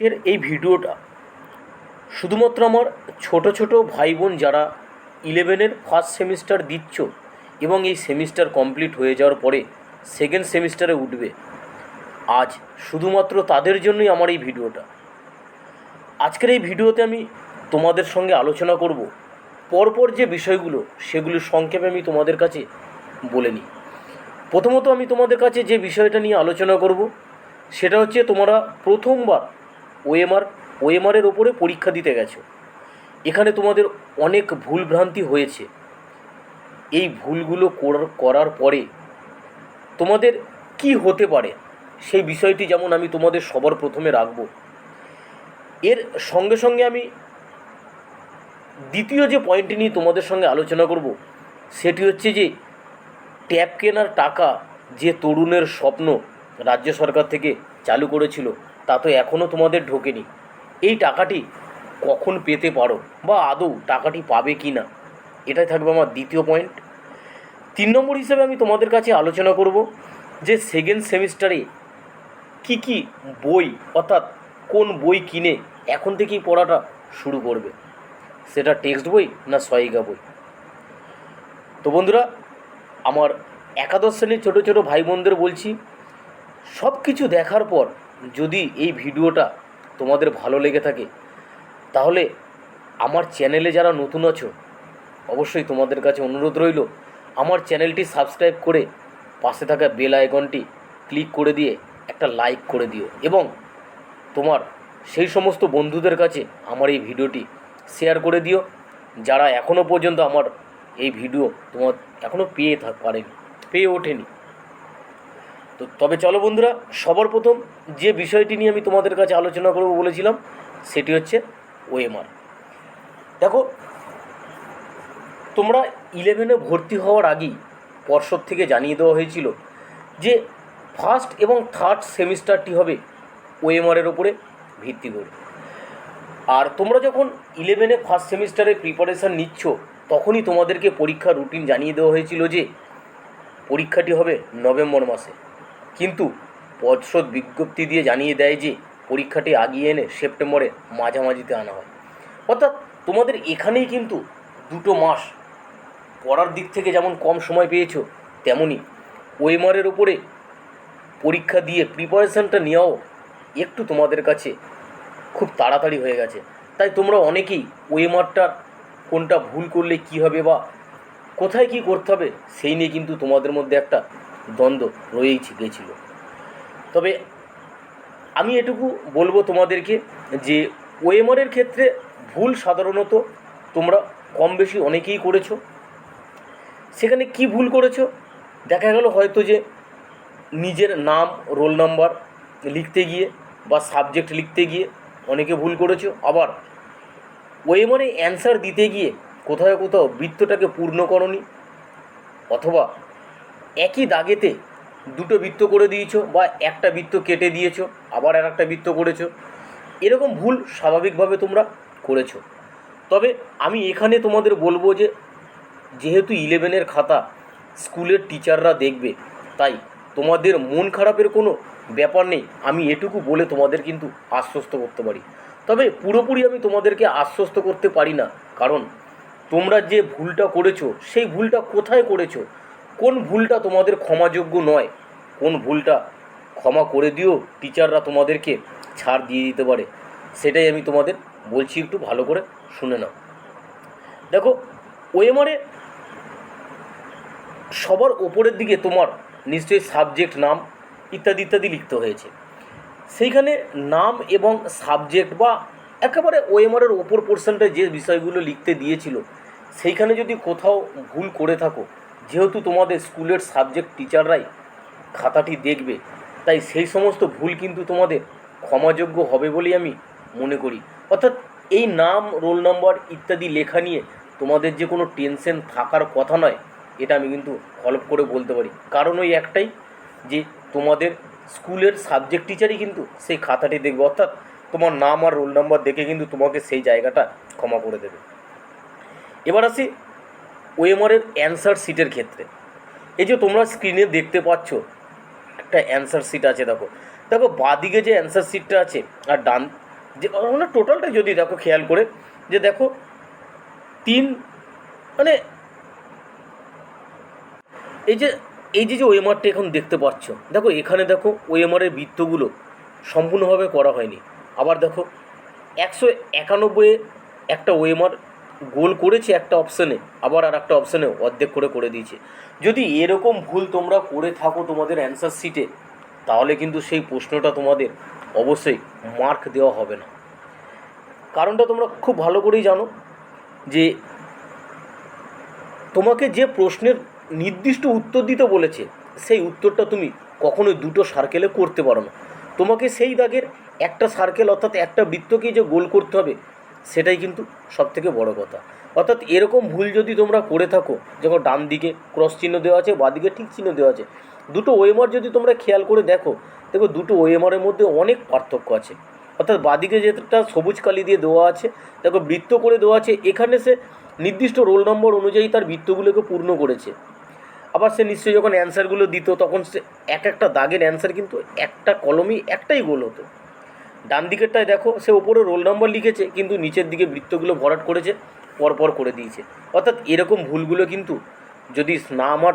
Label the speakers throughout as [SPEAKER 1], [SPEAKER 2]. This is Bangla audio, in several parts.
[SPEAKER 1] আজকের এই ভিডিওটা শুধুমাত্র আমার ছোট ছোট ভাই বোন যারা ইলেভেনের ফার্স্ট সেমিস্টার দিচ্ছ এবং এই সেমিস্টার কমপ্লিট হয়ে যাওয়ার পরে সেকেন্ড সেমিস্টারে উঠবে, আজ শুধুমাত্র তাদের জন্যই আমার এই ভিডিওটা। আজকের এই ভিডিওতে আমি তোমাদের সঙ্গে আলোচনা করব, পরপর যে বিষয়গুলো সেগুলো সংক্ষেপে আমি তোমাদের কাছে বলে নিই। প্রথমত আমি তোমাদের কাছে যে বিষয়টা নিয়ে আলোচনা করব, সেটা হচ্ছে তোমরা প্রথমবার ওএমআর ওএমআরের ওপরে পরীক্ষা দিতে গেছো। এখানে তোমাদের অনেক ভুলভ্রান্তি হয়েছে। এই ভুলগুলো করার করার পরে তোমাদের কি হতে পারে সেই বিষয়টি যেমন আমি তোমাদের সবার প্রথমে রাখব। এর সঙ্গে সঙ্গে আমি দ্বিতীয় যে পয়েন্টটি নিয়ে তোমাদের সঙ্গে আলোচনা করব, সেটি হচ্ছে যে ট্যাব কেনার টাকা যে তরুণের স্বপ্ন রাজ্য সরকার থেকে চালু করেছিল তা তো এখনও তোমাদের ঢোকেনি। এই টাকাটি কখন পেতে পারো? বা আদৌ টাকাটি পাবে কি না? এটাই থাকবে আমার দ্বিতীয় পয়েন্ট তিন নম্বর হিসেবে আমি তোমাদের কাছে আলোচনা করব যে সেকেন্ড সেমিস্টারে কি কি বই, অর্থাৎ কোন বই কিনে এখন থেকেই পড়াটা শুরু করবে? সেটা টেক্সট বই না সহায়িকা বই? তো বন্ধুরা, আমার একাদশ শ্রেণির ছোটো ছোটো ভাই বোনদের বলছি সব কিছু দেখার পর যদি এই ভিডিওটা তোমাদের ভালো লেগে থাকে, তাহলে আমার চ্যানেলে যারা নতুন আছো, অবশ্যই তোমাদের কাছে অনুরোধ রইল, আমার চ্যানেলটি সাবস্ক্রাইব করে পাশে থাকা বেল আইকনটি ক্লিক করে দিয়ে একটা লাইক করে দিও এবং তোমার সেই সমস্ত বন্ধুদের কাছে আমার এই ভিডিওটি শেয়ার করে দিও, যারা এখনও পর্যন্ত আমার এই ভিডিও তোমার এখনও পেয়ে থাক পারেনি, পেয়ে ওঠেনি। তো তবে চলো বন্ধুরা, সবার প্রথম যে বিষয়টি নিয়ে আমি তোমাদের কাছে আলোচনা করব বলেছিলাম, সেটি হচ্ছে ওএমআর। দেখো, তোমরা ইলেভেনে ভর্তি হওয়ার আগেই পর্ষদ থেকে জানিয়ে দেওয়া হয়েছিল যে ফার্স্ট এবং থার্ড সেমিস্টারটি হবে ওএমআরের ওপরে ভিত্তি করে। আর তোমরা যখন ইলেভেনে ফার্স্ট সেমিস্টারে প্রিপারেশান নিচ্ছ, তখনই তোমাদেরকে পরীক্ষার রুটিন জানিয়ে দেওয়া হয়েছিল যে পরীক্ষাটি হবে নভেম্বর মাসে। কিন্তু পর্ষদ বিজ্ঞপ্তি দিয়ে জানিয়ে দেয় যে পরীক্ষাটি আগিয়ে এনে সেপ্টেম্বরে মাঝামাঝিতে আনা হয়। অর্থাৎ তোমাদের এখানেই কিন্তু দুটো মাস পড়ার দিক থেকে যেমন কম সময় পেয়েছ তেমনই ওয়েমারের ওপরে পরীক্ষা দিয়ে প্রিপারেশানটা নেওয়াও একটু তোমাদের কাছে খুব তাড়াতাড়ি হয়ে গেছে। তাই তোমরা অনেকেই ওয়েমারটা কোনটা ভুল করলে কী হবে বা কোথায় কী করতে হবে, সেই নিয়ে কিন্তু তোমাদের মধ্যে একটা দ্বন্দ্ব রয়েই গেছিল। তবে আমি এটুকু বলব তোমাদেরকে যে ওয়েমারের ক্ষেত্রে ভুল সাধারণত তোমরা কম বেশি অনেকেই করেছ। সেখানে কি ভুল করেছ? দেখা গেল হয়তো যে নিজের নাম, রোল নাম্বার লিখতে গিয়ে বা সাবজেক্ট লিখতে গিয়ে অনেকে ভুল করেছ। আবার ওয়েমারে অ্যান্সার দিতে গিয়ে কোথাও কোথাও বৃত্তটাকে পূর্ণ করনি অথবা একই দাগেতে দুটো বৃত্ত করে দিয়েছ বা একটা বৃত্ত কেটে দিয়েছ, আবার আর একটা বৃত্ত করেছ। এরকম ভুল স্বাভাবিকভাবে তোমরা করেছ। তবে আমি এখানে তোমাদের বলব যে, যেহেতু ইলেভেনের খাতা স্কুলের টিচাররা দেখবে, তাই তোমাদের মন খারাপের কোনো ব্যাপার নেই। আমি এটুকু বলে তোমাদের কিন্তু আশ্বস্ত করতে পারি। তবে পুরোপুরি আমি তোমাদেরকে আশ্বস্ত করতে পারি না। কারণ তোমরা যে ভুলটা করেছ, সেই ভুলটা কোথায় করেছ কোন ভুলটা তোমাদের ক্ষমাযোগ্য নয়? কোন ভুলটা ক্ষমা করে দিও, টিচাররা তোমাদেরকে ছাড় দিয়ে দিতে পারে। সেটাই আমি তোমাদের বলছি, একটু ভালো করে শুনে নাও। দেখো ওএমআরে সবার ওপরের দিকে তোমার নিশ্চয়ই সাবজেক্ট নাম ইত্যাদি ইত্যাদি লিখতে হয়েছে। সেইখানে নাম এবং সাবজেক্ট বা একেবারে ওএমআরের ওপর পোর্শনটা যে বিষয়গুলো লিখতে দিয়েছিল, সেইখানে যদি কোথাও ভুল করে থাকো যেহেতু তোমাদের স্কুলের সাবজেক্ট টিচাররাই খাতাটি দেখবে, তাই সেই সমস্ত ভুল কিন্তু তোমাদের ক্ষমাযোগ্য হবে বলেই আমি মনে করি। অর্থাৎ এই নাম, রোল নাম্বার ইত্যাদি লেখা নিয়ে তোমাদের যে কোনো টেনশন থাকার কথা নয়, এটা আমি কিন্তু হলপ করে বলতে পারি। কারণ ওই একটাই যে তোমাদের স্কুলের সাবজেক্ট টিচারই কিন্তু সেই খাতাটি দেখবে, অর্থাৎ তোমার নাম আর রোল নাম্বার দেখে কিন্তু তোমাকে সেই জায়গাটা ক্ষমা করে দেবে। এবার আসি ওএমআরের অ্যান্সার সিটের ক্ষেত্রে। এই যে তোমরা স্ক্রিনে দেখতে পাচ্ছ, একটা অ্যান্সার সিট আছে, দেখো। দেখো, বাদিকে যে অ্যান্সার সিটটা আছে, আর ডান, যে মানে টোটালটা যদি দেখো, খেয়াল করে, যে দেখো, তিন মানে এই যে এই যে যে ওয়েমারটা এখন দেখতে পাচ্ছ, দেখো, এখানে দেখো, ওয়েমারের বৃত্তগুলো সম্পূর্ণভাবে করা হয়নি। আবার দেখো, একশো একানব্বই একটা ওয়েমার গোল করেছে একটা অপশানে আবার আর একটা অপশানে অর্ধেক করে করে দিয়েছে। যদি এরকম ভুল তোমরা করে থাকো তোমাদের অ্যান্সার শিটে তাহলে কিন্তু সেই প্রশ্নটা তোমাদের অবশ্যই মার্ক দেওয়া হবে না। কারণটা তোমরা খুব ভালো করেই জানো যে, তোমাকে যে প্রশ্নের নির্দিষ্ট উত্তর দিতে বলেছে, সেই উত্তরটা তুমি কখনোই দুটো সার্কেলে করতে পারো না। তোমাকে সেই দাগের একটা সার্কেল অর্থাৎ একটা বৃত্তকেই যে গোল করতে হবে সেটাই কিন্তু সবথেকে বড় কথা। অর্থাৎ এরকম ভুল যদি তোমরা করে থাকো যখন ডান দিকে ক্রস চিহ্ন দেওয়া আছে, বা দিকে ঠিক চিহ্ন দেওয়া আছে, দুটো ওয়েমার যদি তোমরা খেয়াল করে দেখো দেখো দুটো ওয়েমারের মধ্যে অনেক পার্থক্য আছে। অর্থাৎ বাদিকে যেটা সবুজ কালি দিয়ে দেওয়া আছে, দেখো বৃত্ত করে দেওয়া আছে, এখানে সে নির্দিষ্ট রোল নম্বর অনুযায়ী তার বৃত্তগুলোকে পূর্ণ করেছে। আবার সে নিশ্চয়ই যখন অ্যান্সারগুলো দিত, তখন সে এক একটা দাগের অ্যান্সার কিন্তু একটা কলমই একটাই গোল হতো। ডান দিকেরটায় দেখো, সে ওপরে রোল নম্বর লিখেছে, কিন্তু নিচের দিকে বৃত্তগুলো ভরাট করেছে, পরপর করে দিয়েছে। অর্থাৎ এরকম ভুলগুলো কিন্তু যদি না আমার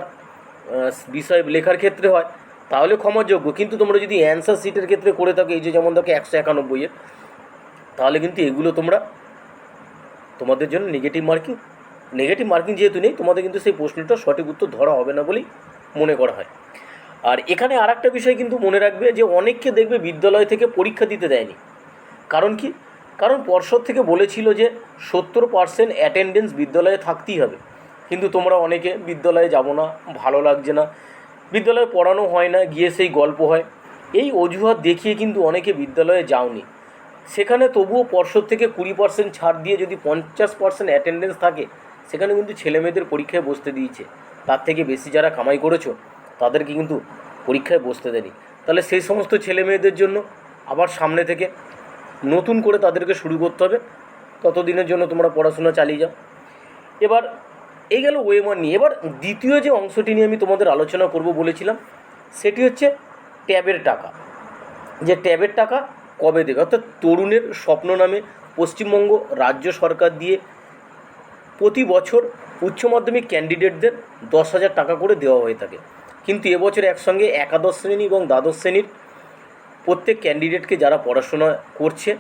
[SPEAKER 1] বিষয় লেখার ক্ষেত্রে হয়, তাহলে ক্ষমাযোগ্য। কিন্তু তোমরা যদি অ্যান্সার শিটের ক্ষেত্রে করে থাকো, এই যে যেমন দেখো একশো একানব্বইয়ের তাহলে কিন্তু এগুলো তোমরা তোমাদের জন্য নেগেটিভ মার্কিং নেগেটিভ মার্কিং যেহেতু নেই, তোমাদের কিন্তু সেই প্রশ্নটা সঠিক উত্তর ধরা হবে না বলেই মনে করা হয়। আর এখানে আর একটা বিষয় কিন্তু মনে রাখবে যে অনেককে দেখবে বিদ্যালয় থেকে পরীক্ষা দিতে দেয়নি। কারণ কি? কারণ পর্ষদ থেকে বলেছিল যে সত্তর পার্সেন্ট অ্যাটেন্ডেন্স বিদ্যালয়ে থাকতেই হবে। কিন্তু তোমরা অনেকে বিদ্যালয়ে যাব না, ভালো লাগছে না, বিদ্যালয়ে পড়ানো হয় না, গিয়ে সেই গল্প হয়। এই অজুহাত দেখিয়ে কিন্তু অনেকে বিদ্যালয়ে যাওনি। সেখানে তবুও পর্ষদ থেকে কুড়ি পার্সেন্ট ছাড় দিয়ে যদি পঞ্চাশ পার্সেন্ট অ্যাটেন্ডেন্স থাকে, সেখানে কিন্তু ছেলেমেয়েদের পরীক্ষায় বসতে দিয়েছে। তার থেকে বেশি যারা কামাই করেছ তাদেরকে কিন্তু পরীক্ষায় বসতে দেয়নি। তাহলে সেই সমস্ত ছেলে মেয়েদের জন্য আবার সামনে থেকে নতুন করে তাদেরকে শুরু করতে হবে। ততদিনের জন্য তোমরা পড়াশোনা চালিয়ে যাও। এবার এই গেল ওয়েমার নিয়ে। এবার দ্বিতীয় যে অংশটি নিয়ে আমি তোমাদের আলোচনা করব বলেছিলাম, সেটি হচ্ছে ট্যাবের টাকা। যে ট্যাবের টাকা কবে দেবে? অর্থাৎ তরুণের স্বপ্ন নামে পশ্চিমবঙ্গ রাজ্য সরকার দিয়ে প্রতি বছর উচ্চ মাধ্যমিক ক্যান্ডিডেটদের দশ হাজার টাকা করে দেওয়া হয়ে থাকে। কিন্তু এবছর একসঙ্গে একাদশ শ্রেণি এবং দ্বাদশ শ্রেণির প্রত্যেক ক্যান্ডিডেটকে যারা পড়াশোনা করছে,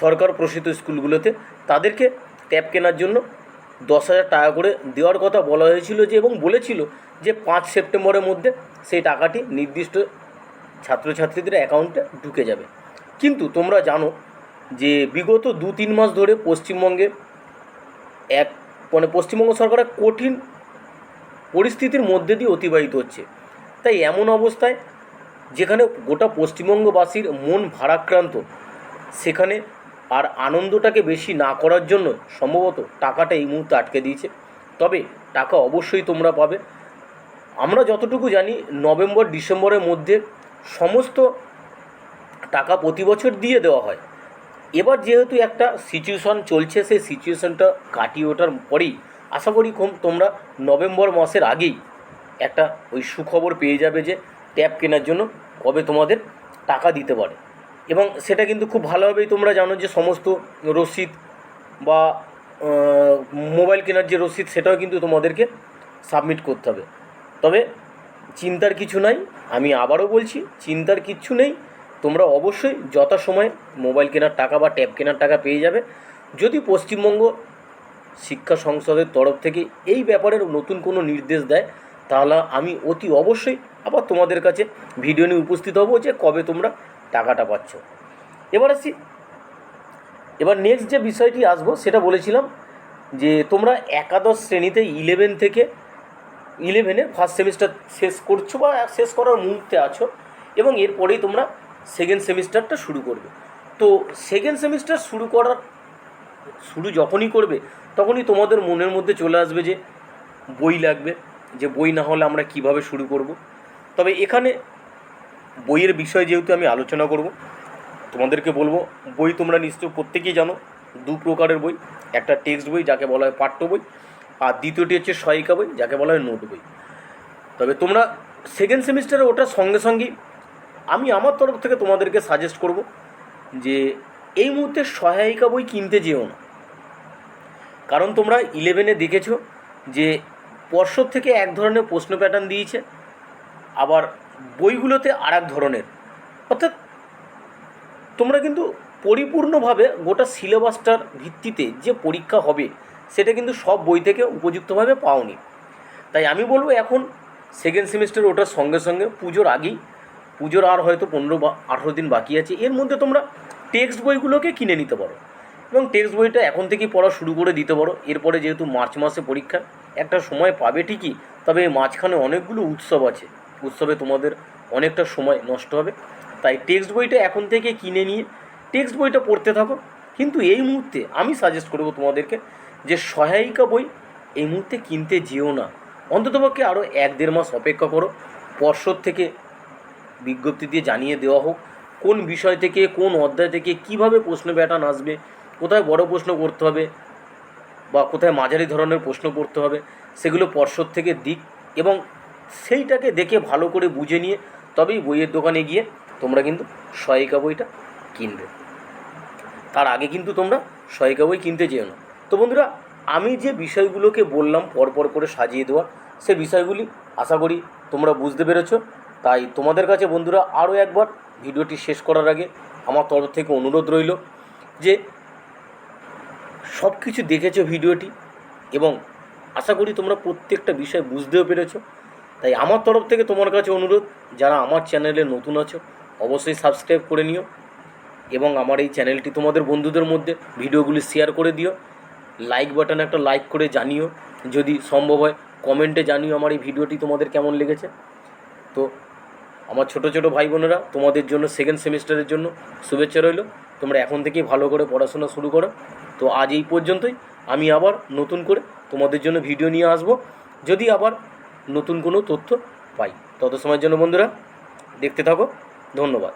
[SPEAKER 1] সরকার প্রসিত স্কুলগুলোতে, তাদেরকে ট্যাব কেনার জন্য দশ হাজার টাকা করে দেওয়ার কথা বলা হয়েছিল যে এবং বলেছিল যে পাঁচ সেপ্টেম্বরের মধ্যে সেই টাকাটি নির্দিষ্ট ছাত্রছাত্রীদের অ্যাকাউন্টে ঢুকে যাবে। কিন্তু তোমরা জানো যে বিগত দু তিন মাস ধরে পশ্চিমবঙ্গে এক মানে পশ্চিমবঙ্গ সরকারের কঠিন পরিস্থিতির মধ্যে দিয়ে অতিবাহিত হচ্ছে। তাই এমন অবস্থায় যেখানে গোটা পশ্চিমবঙ্গবাসীর মন ভারাক্রান্ত, সেখানে আর আনন্দটাকে বেশি না করার জন্য সম্ভবত টাকাটা এই মুহূর্তে আটকে দিয়েছে। তবে টাকা অবশ্যই তোমরা পাবে। আমরা যতটুকু জানি, নভেম্বর, ডিসেম্বরের মধ্যে সমস্ত টাকা প্রতি বছর দিয়ে দেওয়া হয়। এবার যেহেতু একটা সিচুয়েশন চলছে, সেই সিচুয়েশনটা কাটিয়ে ওঠার পরেই আশা করি কম তোমরা নভেম্বর মাসের আগেই একটা ওই সুখবর পেয়ে যাবে যে ট্যাব কেনার জন্য কবে তোমাদের টাকা দিতে পারে। এবং সেটা কিন্তু খুব ভালোভাবেই তোমরা জানো যে সমস্ত রসিদ বা মোবাইল কেনার যে রসিদ সেটাও কিন্তু তোমাদেরকে সাবমিট করতে হবে। তবে চিন্তার কিছু নাই, আমি আবারও বলছি, চিন্তার কিচ্ছু নেই, তোমরা অবশ্যই যথাসময়ে মোবাইল কেনার টাকা বা ট্যাব কেনার টাকা পেয়ে যাবে। যদি পশ্চিমবঙ্গ শিক্ষা সংসদের তরফ থেকে এই ব্যাপারের নতুন কোনো নির্দেশ দেয়, তাহলে আমি অতি অবশ্যই আবার তোমাদের কাছে ভিডিও নিয়ে উপস্থিত হব যে কবে তোমরা টাকাটা পাচ্ছ। এবার আসি, এবার নেক্সট যে বিষয়টি আসব সেটা বলেছিলাম যে তোমরা একাদশ শ্রেণীতে ইলেভেন থেকে ইলেভেনে ফার্স্ট সেমিস্টার শেষ করছ বা শেষ করার মুহূর্তে আছো এবং এরপরেই তোমরা সেকেন্ড সেমিস্টারটা শুরু করবে। তো সেকেন্ড সেমিস্টার শুরু করার শুরু যখনই করবে, তখনই তোমাদের মনের মধ্যে চলে আসবে যে বই লাগবে, যে বই না হলে আমরা কীভাবে শুরু করব। তবে এখানে বইয়ের বিষয় যেহেতু আমি আলোচনা করব, তোমাদেরকে বলব, বই তোমরা নিশ্চয় প্রত্যেকেই জানো, দু প্রকারের বই, একটা টেক্সট বই যাকে বলা হয় পাঠ্য বই, আর দ্বিতীয়টি হচ্ছে সহায়িকা বই, যাকে বলা হয় নোট বই। তবে তোমরা সেকেন্ড সেমিস্টারে ওটার সঙ্গে সঙ্গেই আমি আমার তরফ থেকে তোমাদেরকে সাজেস্ট করব যে এই মুহূর্তে সহায়িকা বই কিনতে যেও না। কারণ তোমরা ইলেভেনে দেখেছ যে পর্ষদ থেকে এক ধরনের প্রশ্ন প্যাটার্ন দিয়েছে, আবার বইগুলোতে আর এক ধরনের। অর্থাৎ তোমরা কিন্তু পরিপূর্ণভাবে গোটা সিলেবাসটার ভিত্তিতে যে পরীক্ষা হবে, সেটা কিন্তু সব বই থেকে উপযুক্তভাবে পাওনি। তাই আমি বলব এখন সেকেন্ড সেমিস্টার ওটার সঙ্গে সঙ্গে পুজোর আগেই, পুজোর আর হয়তো পনেরো বা আঠেরো দিন বাকি আছে, এর মধ্যে তোমরা টেক্সট বইগুলোকে কিনে নিতে পারো। এবং টেক্সট বইটা এখন থেকেই পড়া শুরু করে দিতে পারো। এরপরে যেহেতু মার্চ মাসে পরীক্ষা, একটা সময় পাবে ঠিকই, তবে মাঝখানে অনেকগুলো উৎসব আছে। উৎসবে তোমাদের অনেকটা সময় নষ্ট হবে। তাই টেক্সট বইটা এখন থেকে কিনে নিয়ে টেক্সট বইটা পড়তে থাকো। কিন্তু এই মুহূর্তে আমি সাজেস্ট করব তোমাদেরকে যে সহায়িকা বই এই মুহূর্তে কিনতে যেও না। অন্ততপক্ষে আরও এক দেড় মাস অপেক্ষা করো। পর্ষদ থেকে বিজ্ঞপ্তি দিয়ে জানিয়ে দেওয়া হোক। কোন বিষয় থেকে, কোন অধ্যায় থেকে কীভাবে প্রশ্ন প্যাটার্ন আসবে কোথায় বড় প্রশ্ন করতে হবে বা কোথায় মাঝারি ধরনের প্রশ্ন করতে হবে, সেগুলো পর্ষদ থেকে দিক এবং সেইটাকে দেখে ভালো করে বুঝে নিয়ে তবেই বইয়ের দোকানে গিয়ে তোমরা কিন্তু সহায়িকা বইটা কিনবে। তার আগে কিন্তু তোমরা সহায়িকা বই কিনতে যেও না। তো বন্ধুরা, আমি যে বিষয়গুলোকে বললাম পরপর করে সাজিয়ে দেওয়া, সে বিষয়গুলি আশা করি তোমরা বুঝতে পেরেছ। তাই তোমাদের কাছে বন্ধুরা আরও একবার ভিডিওটি শেষ করার আগে আমার তরফ থেকে অনুরোধ রইল যে সব কিছু দেখেছ ভিডিওটি এবং আশা করি তোমরা প্রত্যেকটা বিষয় বুঝতেও পেরেছ। তাই আমার তরফ থেকে তোমার কাছে অনুরোধ, যারা আমার চ্যানেলে নতুন আছো, অবশ্যই সাবস্ক্রাইব করে নিও এবং আমার এই চ্যানেলটি তোমাদের বন্ধুদের মধ্যে ভিডিওগুলি শেয়ার করে দিও। লাইক বাটনে একটা লাইক করে জানিও। যদি সম্ভব হয়, কমেন্টে জানিও আমার এই ভিডিওটি তোমাদের কেমন লেগেছে। তো আমার ছোট ছোট ভাই বোনেরা, তোমাদের জন্য সেকেন্ড সেমিস্টারের জন্য শুভেচ্ছা রইল। তোমরা এখন থেকেই ভালো করে পড়াশোনা শুরু করো। তো আজ এই পর্যন্তই। আমি আবার নতুন করে তোমাদের জন্য ভিডিও নিয়ে আসব। যদি আবার নতুন কোনো তথ্য পাই। তত সময়ের জন্য বন্ধুরা, দেখতে থাকো। ধন্যবাদ।